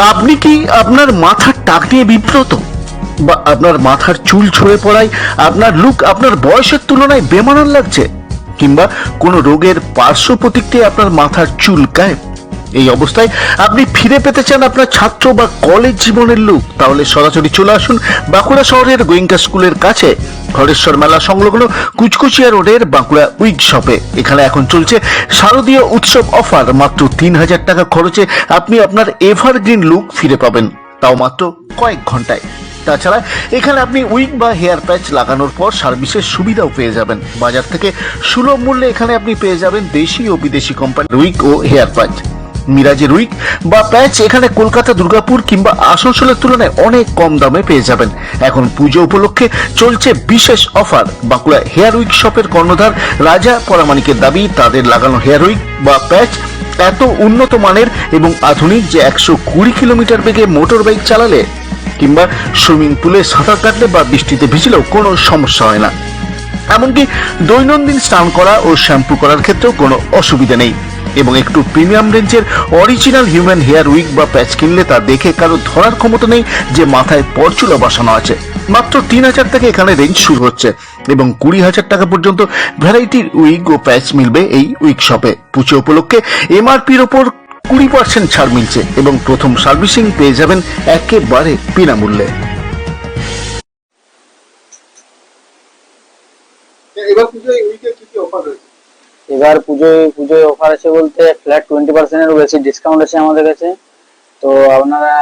আপনি কি আপনার মাথার টাক নিয়ে বিব্রত? বা আপনার মাথার চুল ছুঁড়ে পড়ায় আপনার লুক আপনার বয়সের তুলনায় বেমানান লাগছে? কিংবা কোনো রোগের পার্শ্ব প্রতিক্রিয়া আপনার মাথার চুলকায় এই অবস্থায়। আপনি ফিরে পেতে চান আপনার ছাত্র বা কলেজ জীবনের লুক। তাহলে সরাসরি চলে আসুন বাঁকুড়া শহরের গোয়েঙ্কা স্কুলের কাছে। হরেশ্বর মেলা সংলগ্ন কুচকুচিয়া রোডের বাঁকুড়া উইক শপে। এখানে এখন চলছে শারদীয় উৎসব অফার। মাত্র তিন হাজার টাকা খরচে আপনি আপনার এভারগ্রিন লুক ফিরে পাবেন। তাও মাত্র কয়েক ঘন্টায়। তাছাড়া এখানে আপনি উইক বা হেয়ার প্যাচ লাগানোর পর সার্ভিসের সুবিধাও পেয়ে যাবেন। বাজার থেকে সুলভ মূল্যে এখানে আপনি পেয়ে যাবেন দেশি ও বিদেশি কোম্পানির উইক ও হেয়ার প্যাচ। মিরাজের উইক বা প্যাচ এখানে কলকাতা, দুর্গাপুর কিংবা আসানসোলের তুলনায় অনেক কম দামে পেয়ে যাবেন। এখন পুজো উপলক্ষে চলছে বিশেষ অফার। বাঁকুড়া হেয়ার উইক শপের কর্ণধার রাজা পরামানিকের দাবি, তাদের লাগানো হেয়ার উইক বা প্যাচ এত উন্নত মানের এবং আধুনিক যে একশো কুড়ি কিলোমিটার বেগে মোটর বাইক চালালে কিংবা সুইমিং পুলে সাঁতার কাটলে বা বৃষ্টিতে ভিজলেও কোনো সমস্যা হয় না। এমনকি দৈনন্দিন স্নান করা ও শ্যাম্পু করার ক্ষেত্রেও কোনো অসুবিধা নেই। এবং একটু প্রিমিয়াম রেঞ্জের অরিজিনাল হিউম্যান হেয়ার উইক বা প্যাচ কিনলে তা দেখে কারও ধরার ক্ষমতা নেই যে মাথায় পরচুলা বসানো আছে। মাত্র তিন হাজার থেকে এখানে রেঞ্জ শুরু হচ্ছে এবং কুড়ি হাজার টাকা পর্যন্ত ভ্যারাইটির উইক ও প্যাচ মিলবে এই উইক শপে পুজো উপলক্ষে এমআরপির ওপর কুড়ি পার্সেন্ট ছাড় মিলছে এবং প্রথম সার্ভিসিং পেয়ে যাবেন একেবারে বিনামূল্যে। এবার পুজোয় উইকে কি কি অফার রয়েছে? এবার পুজোয় পুজোয় অফার আছে বলতে ফ্ল্যাট টোয়েন্টি পার্সেন্টেরও বেশি ডিসকাউন্ট আছে আমাদের কাছে। তো আপনারা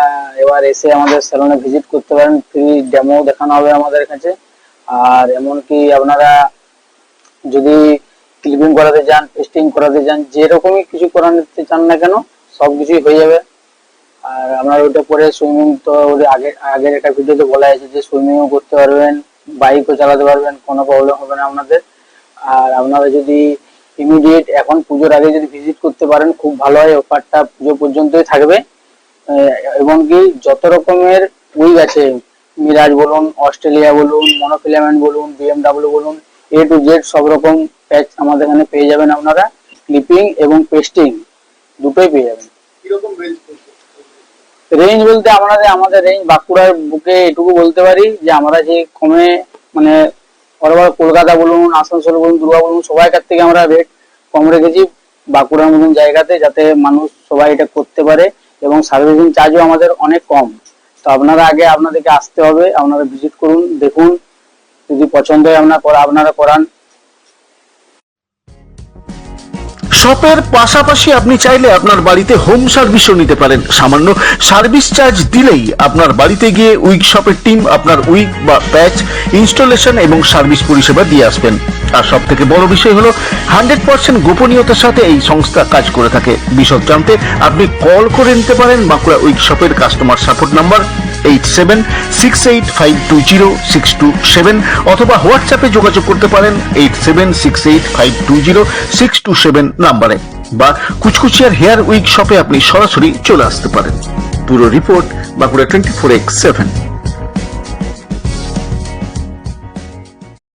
এবার এসে আমাদের স্যালনে ভিজিট করতে পারেন ফ্রি ডেমো দেখানো হবে আমাদের কাছে। আর এমনকি আপনারা যদি ক্লিপিং করাতে চান পেস্টিং করাতে চান, যেরকমই কিছু করাতে চান না কেন সব কিছুই হয়ে যাবে। আর আপনার ওটা পরে সুইমিং তো ওটা আগে, আগের একটা ভিডিওতে বলা আছে যে সুইমিংও করতে পারবেন বাইকও চালাতে পারবেন, কোনো প্রবলেম হবে না আপনাদের। আর আপনারা যদি ইমিডিয়েট এখন পুজোর আগে যদি ভিজিট করতে পারেন খুব ভালো হয় অফারটা পুজো পর্যন্তই থাকবে। এবং কি যত রকমের উইগ আছে মিরাজ বলুন অস্ট্রেলিয়া বলুন মনোফিলামেন্ট বলুন বিএমডাব্লিউ বলুন এ টু জেড সব রকম প্যাচ আমাদের এখানে পেয়ে যাবেন আপনারা। ক্লিপিং এবং পেস্টিং দুটোই পেয়ে যাবেন। রেঞ্জ রেঞ্জ বলতে? আমাদের আমাদের রেঞ্জ বাঁকুড়ার বুকে এটুকু বলতে পারি যে আমরা যে কমে মানে বড় কলকাতা বলুন, আসানসোল বলুন, দুর্গা বলুন সবাইকার থেকে আমরা রেট কম রেখেছি বাঁকুড়ার মতন জায়গাতে যাতে মানুষ সবাই এটা করতে পারে এবং সার্ভিসিং চার্জও আমাদের অনেক কম। তো আপনারা আগে আপনাদেরকে আসতে হবে, আপনারা ভিজিট করুন, দেখুন, যদি পছন্দ হয় আপনারা আপনারা করান। শপের পাশাপাশি আপনি চাইলে আপনার বাড়িতে হোম সার্ভিসও নিতে পারেন। সামান্য সার্ভিস চার্জ দিলেই আপনার বাড়িতে গিয়ে উইক শপের টিম আপনার উইক বা প্যাচ ইনস্টলেশন এবং সার্ভিস পরিষেবা দিয়ে আসবেন। আর সব থেকে বড় বিষয় হলো হান্ড্রেড পার্সেন্ট গোপনীয়তার সাথে এই সংস্থা কাজ করে থাকে। বিশদ জানতে আপনি কল করে নিতে পারেন বাঁকুড়া উইক শপের customer support number eight seven six eight five two zero six two seven অথবা হোয়াটসঅ্যাপে যোগাযোগ করতে পারেন eight seven six eight five two zero six two seven নাম্বারে বা কুচকুচিয়ার হেয়ার উইক শপে আপনি সরাসরি চলে আসতে পারেন। পুরো report Bankura twenty four x seven